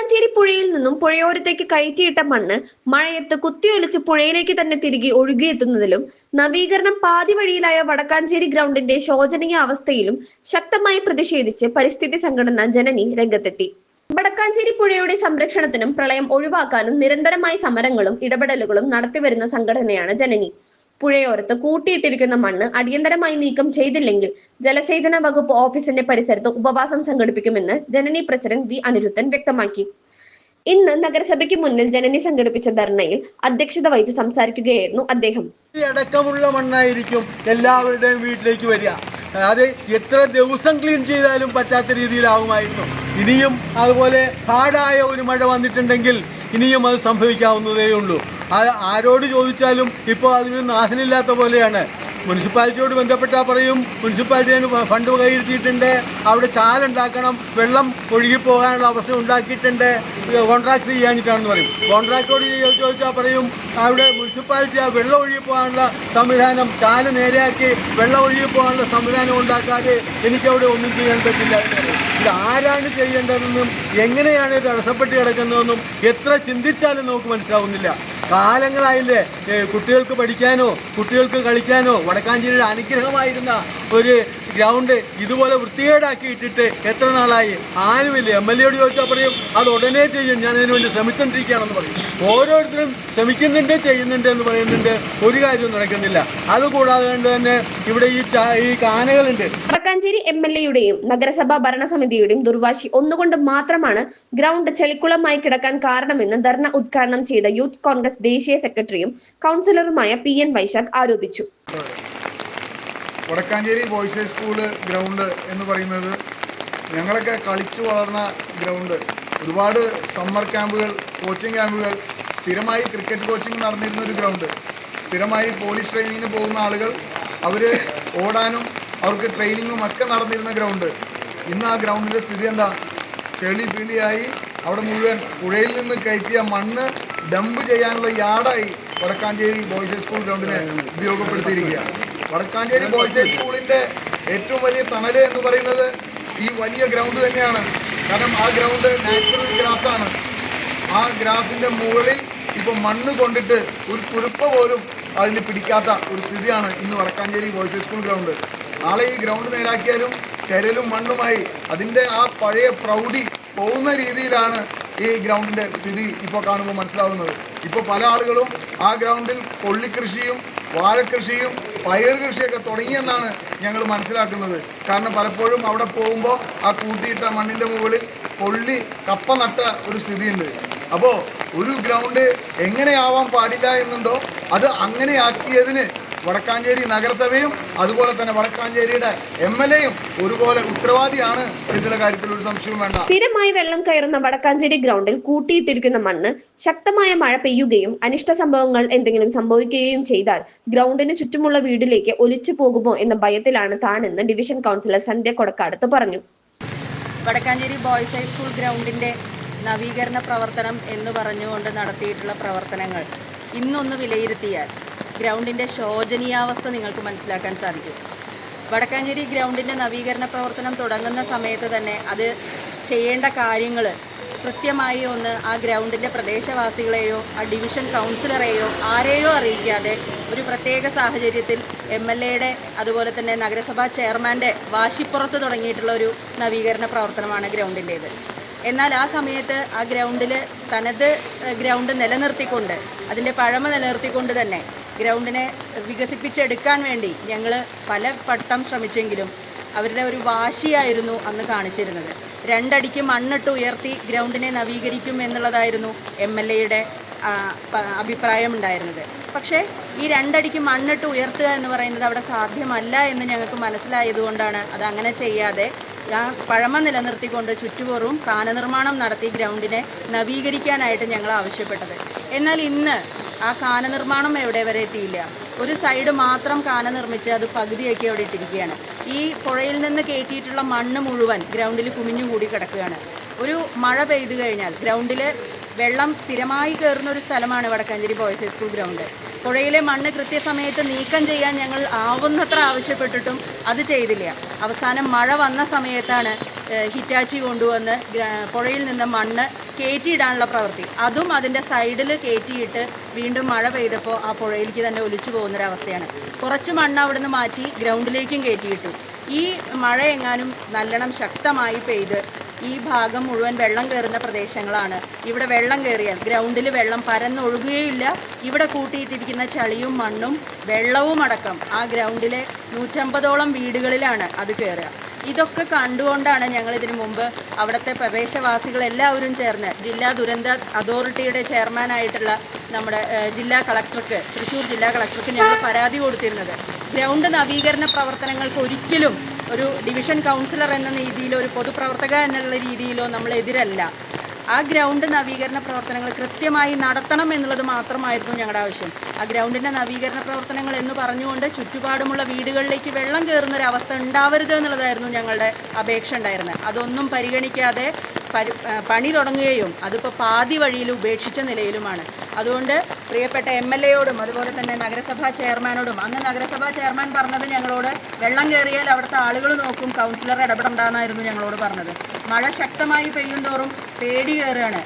വടക്കാഞ്ചേരി പുഴയിൽ നിന്നും പുഴയോരത്തേക്ക് കയറ്റിയിട്ട മണ്ണ് മഴയത്ത് കുത്തിയൊലിച്ച് പുഴയിലേക്ക് തന്നെ തിരികെ ഒഴുകിയെത്തുന്നതിലും നവീകരണം പാതി വഴിയിലായ വടക്കാഞ്ചേരി ഗ്രൗണ്ടിന്റെ ശോചനീയ അവസ്ഥയിലും ശക്തമായി പ്രതിഷേധിച്ച് പരിസ്ഥിതി സംഘടന ജനനി രംഗത്തെത്തി. വടക്കാഞ്ചേരി പുഴയുടെ സംരക്ഷണത്തിനും പ്രളയം ഒഴിവാക്കാനും നിരന്തരമായി സമരങ്ങളും ഇടപെടലുകളും നടത്തിവരുന്ന സംഘടനയാണ് ജനനി. പുഴയോരത്ത് കൂട്ടിയിട്ടിരിക്കുന്ന മണ്ണ് അടിയന്തരമായി നീക്കം ചെയ്തില്ലെങ്കിൽ ജലസേചന വകുപ്പ് ഓഫീസിന്റെ പരിസരത്ത് ഉപവാസം സംഘടിപ്പിക്കുമെന്ന് ജനനി പ്രസിഡന്റ് വി അനിരുദ്ധൻ വ്യക്തമാക്കി. ഇന്ന് നഗരസഭയ്ക്ക് മുന്നിൽ ജനനി സംഘടിപ്പിച്ച ധർണയിൽ അധ്യക്ഷത വഹിച്ച് സംസാരിക്കുകയായിരുന്നു അദ്ദേഹം. അടക്കമുള്ള മണ്ണായിരിക്കും എല്ലാവരുടെയും വീട്ടിലേക്ക് വരിക. അത് എത്ര ദിവസം ക്ലീൻ ചെയ്താലും പറ്റാത്ത രീതിയിലാകുമായിരുന്നു. ഇനിയും അതുപോലെ പാടായ ഒരു മഴ വന്നിട്ടുണ്ടെങ്കിൽ ഇനിയും അത് സംഭവിക്കാവുന്നതേ ഉള്ളൂ ആരോട് ചോദിച്ചാലും ഇപ്പോൾ അതിന് നാശനില്ലാത്ത പോലെയാണ്. മുനിസിപ്പാലിറ്റിയോട് ബന്ധപ്പെട്ടാൽ പറയും മുനിസിപ്പാലിറ്റി അതിന് ഫണ്ട് കൈയിരുത്തിയിട്ടുണ്ട് അവിടെ ചാലുണ്ടാക്കണം. വെള്ളം ഒഴുകിപ്പോകാനുള്ള അവസരം ഉണ്ടാക്കിയിട്ടുണ്ട്. കോൺട്രാക്ട് ചെയ്യാനിട്ടാണെന്ന് പറയും. കോൺട്രാക്ടോട് ചോദിച്ചാൽ പറയും അവിടെ മുനിസിപ്പാലിറ്റി ആ വെള്ളം ഒഴുകിപ്പോകാനുള്ള സംവിധാനം ചാൽ നേരെയാക്കി വെള്ളം ഒഴുകിപ്പോകാനുള്ള സംവിധാനം ഉണ്ടാക്കാതെ എനിക്കവിടെ ഒന്നും ചെയ്യാൻ പറ്റില്ല. ഇത് ആരാണ് ചെയ്യേണ്ടതെന്നും എങ്ങനെയാണ് ഇത് തടസ്സപ്പെട്ട് കിടക്കുന്നതെന്നും എത്ര ചിന്തിച്ചാലും നമുക്ക് മനസ്സിലാവുന്നില്ല. കാലങ്ങളായില്ലേ കുട്ടികൾക്ക് പഠിക്കാനോ കുട്ടികൾക്ക് കളിക്കാനോ വടക്കാഞ്ചേരിയുടെ അനുഗ്രഹമായിരുന്ന ഒരു ഗ്രൗണ്ട് ഇതുപോലെ വൃത്തികേടാക്കി ഇട്ടിട്ട് എത്ര നാളായി? ആരുമില്ല. എം എൽ എയോട് ചോദിച്ചാൽ പറയും അത് ഉടനെ ചെയ്യും. ഞാൻ അതിനു വേണ്ടി ശ്രമിച്ചുകൊണ്ടിരിക്കുകയാണെന്ന് പറയും. ഓരോരുത്തരും ശ്രമിക്കുന്നുണ്ട് ചെയ്യുന്നുണ്ട് എന്ന് പറയുന്നുണ്ട്. ഒരു കാര്യവും നടക്കുന്നില്ല. അതുകൂടാതെ തന്നെ ഇവിടെ ഈ ഈ കാനകളുണ്ട്. വടക്കാഞ്ചേരി എം എൽ എയുടെയും നഗരസഭാ ഭരണസമിതിയുടെയും ദുർവാശി ഒന്നുകൊണ്ട് മാത്രമാണ് ഗ്രൗണ്ട് ചെളിക്കുളമായി കിടക്കാൻ കാരണമെന്ന് ധർണ ഉദ്ഘാടനം ചെയ്ത യൂത്ത് കോൺഗ്രസ് ദേശീയ സെക്രട്ടറിയും കൗൺസിലറുമായ പി എൻ വൈശാഖ് ആരോപിച്ചു. Vadakkanchery boys high school ground എന്ന് പറയുന്നത് ഞങ്ങളൊക്കെ കളിച്ചു വളർന്ന ഗ്രൗണ്ട്. ഒരുപാട് സമ്മർ ക്യാമ്പുകൾ കോച്ചിങ് ക്യാമ്പുകൾ സ്ഥിരമായി ക്രിക്കറ്റ് കോച്ചിങ് നടന്നിരുന്ന ഒരു ഗ്രൗണ്ട്. സ്ഥിരമായി പോലീസ് ട്രെയിനിങ്ങിന് പോകുന്ന ആളുകൾ അവർ ഓടാനും അവർക്ക് ട്രെയിനിങ്ങും ഒക്കെ നടന്നിരുന്ന ഗ്രൗണ്ട്. ഇന്ന് ആ ഗ്രൗണ്ടിന്റെ സ്ഥിതി എന്താ? ചെളി പിളിയായി അവിടെ മുഴുവൻ പുഴയിൽ നിന്ന് കയറ്റിയ മണ്ണ് ഡംപ് ചെയ്യാനുള്ള യാർഡായി വടക്കാഞ്ചേരി ബോയ്സ് സ്കൂൾ ഗ്രൗണ്ടിനെ ഉപയോഗപ്പെടുത്തിയിരിക്കുകയാണ്. വടക്കാഞ്ചേരി ബോയ്സ് സ്കൂളിന്റെ ഏറ്റവും വലിയ തണൽ എന്ന് പറയുന്നത് ഈ വലിയ ഗ്രൗണ്ട് തന്നെയാണ്. കാരണം ആ ഗ്രൗണ്ട് നാച്ചുറൽ ഗ്രാസാണ് ആ ഗ്രാസിന്റെ മുകളിൽ ഇപ്പോൾ മണ്ണ് കൊണ്ടിട്ട് ഒരു കുരുപ്പ പോലും അതിൽ പിടിക്കാത്ത ഒരു സ്ഥിതിയാണ് ഇന്ന് വടക്കാഞ്ചേരി ബോയ്സ് സ്കൂൾ ഗ്രൗണ്ട്. നാളെ ഈ ഗ്രൗണ്ട് നേരാക്കിയാലും ചരലും മണ്ണുമായി അതിന്റെ ആ പഴയ പ്രൗഢി പോകുന്ന രീതിയിലാണ് ഈ ഗ്രൗണ്ടിന്റെ സ്ഥിതി ഇപ്പോൾ കാണുമ്പോൾ മനസ്സിലാവുന്നത്. ഇപ്പോൾ പല ആളുകളും ആ ഗ്രൗണ്ടിൽ കൊള്ളിക്കൃഷിയും വാഴക്കൃഷിയും പയർ കൃഷിയൊക്കെ തുടങ്ങിയെന്നാണ് ഞങ്ങൾ മനസ്സിലാക്കുന്നത്. കാരണം പലപ്പോഴും അവിടെ പോകുമ്പോൾ ആ കൂട്ടിയിട്ട മണ്ണിന്റെ മുകളിൽ പൊള്ളി കപ്പ നട്ട ഒരു സ്ഥിതിയുണ്ട്. അപ്പോൾ ഒരു ഗ്രൗണ്ട് എങ്ങനെയാവാൻ പാടില്ല എന്നുണ്ടോ അത് അങ്ങനെയാക്കിയതിന് വടക്കാഞ്ചേരി നഗരസഭയും അതുപോലെ തന്നെ വടക്കാഞ്ചേരിയുടെ എം എൽ എയും ഒരുപോലെ ഉത്തരവാദിയാണ് ഇതിന്റെ കാര്യത്തിൽ ഒരു സംശയവും വേണ്ട. സ്ഥിരമായി വെള്ളം കയറുന്ന വടക്കാഞ്ചേരി ഗ്രൗണ്ടിൽ കൂട്ടിയിട്ടിരിക്കുന്ന മണ്ണ് ശക്തമായ മഴ പെയ്യുകയും അനിഷ്ട സംഭവങ്ങൾ എന്തെങ്കിലും സംഭവിക്കുകയും ചെയ്താൽ ഗ്രൗണ്ടിന് ചുറ്റുമുള്ള വീടിലേക്ക് ഒലിച്ചു പോകുമോ എന്ന ഭയത്തിലാണ് താനെന്ന് ഡിവിഷൻ കൗൺസിലർ സന്ധ്യ കൊടക്കാടത്ത് പറഞ്ഞു. വടക്കാഞ്ചേരി ബോയ്സ് ഹൈസ്കൂൾ ഗ്രൗണ്ടിന്റെ നവീകരണ പ്രവർത്തനം എന്ന് പറഞ്ഞുകൊണ്ട് നടത്തിയിട്ടുള്ള പ്രവർത്തനങ്ങൾ ഇന്നൊന്ന് വിലയിരുത്തിയാൽ ഗ്രൗണ്ടിന്റെ ശോചനീയാവസ്ഥ നിങ്ങൾക്ക് മനസ്സിലാക്കാൻ സാധിക്കും. വടക്കാഞ്ചേരി ഗ്രൗണ്ടിന്റെ നവീകരണ പ്രവർത്തനം തുടങ്ങുന്ന സമയത്ത് തന്നെ അത് ചെയ്യേണ്ട കാര്യങ്ങൾ കൃത്യമായി ഒന്ന് ആ ഗ്രൗണ്ടിന്റെ പ്രദേശവാസികളെയോ ആ ഡിവിഷൻ കൗൺസിലറെയോ ആരെയോ അറിയിക്കാതെ ഒരു പ്രത്യേക സാഹചര്യത്തിൽ എം എൽ എയുടെ അതുപോലെ തന്നെ നഗരസഭാ ചെയർമാന്റെ വാശിപ്പുറത്ത് തുടങ്ങിയിട്ടുള്ള ഒരു നവീകരണ പ്രവർത്തനമാണ് ഗ്രൗണ്ടിന്റേത് എന്നാൽ ആ സമയത്ത് ആ ഗ്രൗണ്ടിൽ തനത് ഗ്രൗണ്ട് നിലനിർത്തിക്കൊണ്ട് അതിന്റെ പഴമ നിലനിർത്തിക്കൊണ്ട് തന്നെ ഗ്രൗണ്ടിനെ വികസിപ്പിച്ചെടുക്കാൻ വേണ്ടി ഞങ്ങൾ പല പട്ടം ശ്രമിച്ചെങ്കിലും അവരുടെ ഒരു വാശിയായിരുന്നു അന്ന് കാണിച്ചിരുന്നത്. രണ്ടടിക്ക് മണ്ണിട്ട് ഉയർത്തി ഗ്രൗണ്ടിനെ നവീകരിക്കും എന്നുള്ളതായിരുന്നു എം എൽ എയുടെ അഭിപ്രായമുണ്ടായിരുന്നത്. പക്ഷേ ഈ രണ്ടടിക്ക് മണ്ണിട്ട് ഉയർത്തുക എന്ന് പറയുന്നത് അവിടെ സാധ്യമല്ല എന്ന് ഞങ്ങൾക്ക് മനസ്സിലായതുകൊണ്ടാണ് അത് അങ്ങനെ ചെയ്യാതെ ആ പഴമ നിലനിർത്തിക്കൊണ്ട് ചുറ്റുപുറവും കാനനിർമ്മാണം നടത്തി ഗ്രൗണ്ടിനെ നവീകരിക്കാനായിട്ട് ഞങ്ങൾ ആവശ്യപ്പെട്ടത്. എന്നാൽ ഇന്ന് ആ കാന നിർമ്മാണം എവിടെ വരെ എത്തിയില്ല. ഒരു സൈഡ് മാത്രം കാന നിർമ്മിച്ച് അത് പകുതിയാക്കി അവിടെ ഇട്ടിരിക്കുകയാണ്. ഈ പുഴയിൽ നിന്ന് കയറ്റിയിട്ടുള്ള മണ്ണ് മുഴുവൻ ഗ്രൗണ്ടിൽ കുമിഞ്ഞുകൂടി കിടക്കുകയാണ്. ഒരു മഴ പെയ്തു കഴിഞ്ഞാൽ ഗ്രൗണ്ടിൽ വെള്ളം സ്ഥിരമായി കയറുന്ന ഒരു സ്ഥലമാണ് വടക്കാഞ്ചേരി ബോയ്സ് ഹൈസ്കൂൾ ഗ്രൗണ്ട് പുഴയിലെ മണ്ണ് കൃത്യസമയത്ത് നീക്കം ചെയ്യാൻ ഞങ്ങൾ ആവുന്നത്ര ആവശ്യപ്പെട്ടിട്ടും അത് ചെയ്തില്ല. അവസാനം മഴ വന്ന സമയത്താണ് ഹിറ്റാച്ചി കൊണ്ടുവന്ന് പുഴയിൽ നിന്ന് മണ്ണ് കയറ്റിയിടാനുള്ള പ്രവൃത്തി. അതും അതിന്റെ സൈഡിൽ കയറ്റിയിട്ട് വീണ്ടും മഴ പെയ്തപ്പോൾ ആ പുഴയിലേക്ക് തന്നെ ഒലിച്ചു പോകുന്നൊരവസ്ഥയാണ്. കുറച്ച് മണ്ണ് അവിടുന്ന് മാറ്റി ഗ്രൗണ്ടിലേക്കും കയറ്റിയിട്ടു ഈ മഴ എങ്ങാനും നല്ലോണം ശക്തമായി പെയ്ത് ഈ ഭാഗം മുഴുവൻ വെള്ളം കയറുന്ന പ്രദേശങ്ങളാണ്. ഇവിടെ വെള്ളം കയറിയാൽ ഗ്രൗണ്ടിൽ വെള്ളം പരന്നൊഴുകുകയില്ല. ഇവിടെ കൂട്ടിയിട്ടിരിക്കുന്ന ചളിയും മണ്ണും വെള്ളവും അടക്കം ആ ഗ്രൗണ്ടിലെ നൂറ്റമ്പതോളം വീടുകളിലാണ് അത് കയറുക. ഇതൊക്കെ കണ്ടുകൊണ്ടാണ് ഞങ്ങൾ ഇതിനു മുമ്പ് അവിടുത്തെ പ്രദേശവാസികൾ എല്ലാവരും ചേർന്ന് ജില്ലാ ദുരന്ത അതോറിറ്റിയുടെ ചെയർമാനായിട്ടുള്ള നമ്മുടെ ജില്ലാ കളക്ടർക്ക് തൃശ്ശൂർ ജില്ലാ കളക്ടർക്ക് ഞങ്ങൾ പരാതി കൊടുത്തിരുന്നത്. ഗ്രൗണ്ട് നവീകരണ പ്രവർത്തനങ്ങൾക്ക് ഒരിക്കലും ഒരു ഡിവിഷൻ കൗൺസിലർ എന്ന രീതിയിലോ ഒരു പൊതുപ്രവർത്തക എന്നുള്ള രീതിയിലോ നമ്മൾ എതിരല്ല. ആ ഗ്രൗണ്ട് നവീകരണ പ്രവർത്തനങ്ങൾ കൃത്യമായി നടത്തണം എന്നുള്ളത് മാത്രമായിരുന്നു ഞങ്ങളുടെ ആവശ്യം. ആ ഗ്രൗണ്ടിന്റെ നവീകരണ പ്രവർത്തനങ്ങൾ എന്ന് പറഞ്ഞുകൊണ്ട് ചുറ്റുപാടുമുള്ള വീടുകളിലേക്ക് വെള്ളം കയറുന്ന ഒരു അവസ്ഥ ഉണ്ടാവരുത് എന്നുള്ളതായിരുന്നു ഞങ്ങളുടെ അപേക്ഷ ഉണ്ടായിരുന്നത്. അതൊന്നും പരിഗണിക്കാതെ പരി പണി തുടങ്ങുകയും അതിപ്പോൾ പാതി വഴിയിൽ ഉപേക്ഷിച്ച നിലയിലുമാണ്. അതുകൊണ്ട് പ്രിയപ്പെട്ട എം എൽ എയോടും അതുപോലെ തന്നെ നഗരസഭാ ചെയർമാനോടും അന്ന് നഗരസഭാ ചെയർമാൻ പറഞ്ഞത് ഞങ്ങളോട് വെള്ളം കയറിയാൽ അവിടുത്തെ ആളുകൾ നോക്കും കൗൺസിലർ ഇടപെടണ്ടെന്നായിരുന്നു ഞങ്ങളോട് പറഞ്ഞത്. മഴ ശക്തമായി പെയ്യും തോറും പേടി കയറുകയാണ്.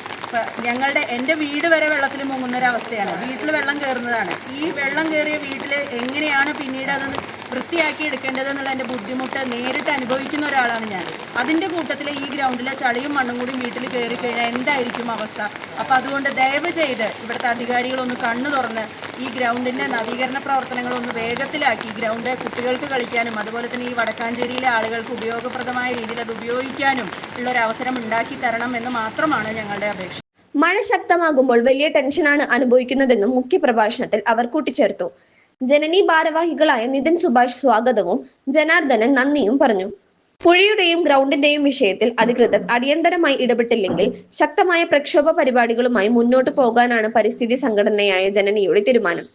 ഞങ്ങളുടെ എന്റെ വീട് വരെ വെള്ളത്തിൽ മുങ്ങുന്ന ഒരു അവസ്ഥയാണ്. വീട്ടിൽ വെള്ളം കയറുന്നതാണ് ഈ വെള്ളം കയറിയ വീട്ടിൽ എങ്ങനെയാണ് പിന്നീട് അത് വൃത്തിയാക്കി എടുക്കേണ്ടത് എന്നുള്ളതിന്റെ ബുദ്ധിമുട്ട് നേരിട്ട് അനുഭവിക്കുന്ന ഒരാളാണ് ഞാൻ. അതിന്റെ കൂട്ടത്തിൽ ഈ ഗ്രൗണ്ടിലെ ചളിയും മണ്ണും കൂടി വീട്ടിൽ കയറി കഴിഞ്ഞാൽ എന്തായിരിക്കും അവസ്ഥ? അപ്പോൾ അതുകൊണ്ട് ദയവ് ചെയ്ത് ഇവിടുത്തെ അധികാരികളൊന്ന് കണ്ണു തുറന്ന് ഈ ഗ്രൗണ്ടിന്റെ നവീകരണ പ്രവർത്തനങ്ങളൊന്ന് വേഗത്തിലാക്കി ഗ്രൗണ്ട് കുട്ടികൾക്ക് കളിക്കാനും അതുപോലെ തന്നെ ഈ വടക്കാഞ്ചേരിയിലെ ആളുകൾക്ക് ഉപയോഗപ്രദമായ രീതിയിൽ അത് ഉപയോഗിക്കാനും ഉള്ള ഒരു അവസരം ഉണ്ടാക്കി തരണം എന്ന് മാത്രമാണ് ഞങ്ങളുടെ അപേക്ഷ. മഴ ശക്തമാകുമ്പോൾ വലിയ ടെൻഷനാണ് അനുഭവിക്കുന്നതെന്നും മുഖ്യപ്രഭാഷണത്തിൽ അവർ കൂട്ടിച്ചേർത്തു. ജനനി ഭാരവാഹികളായ നിതിൻ സുഭാഷ് സ്വാഗതവും ജനാർദ്ദനൻ നന്ദിയും പറഞ്ഞു. പുഴയുടെയും ഗ്രൗണ്ടിന്റെയും വിഷയത്തിൽ അധികൃതർ അടിയന്തരമായി ഇടപെട്ടില്ലെങ്കിൽ ശക്തമായ പ്രക്ഷോഭ പരിപാടികളുമായി മുന്നോട്ടു പോകാനാണ് പരിസ്ഥിതി സംഘടനയായ ജനനിയുടെ തീരുമാനം.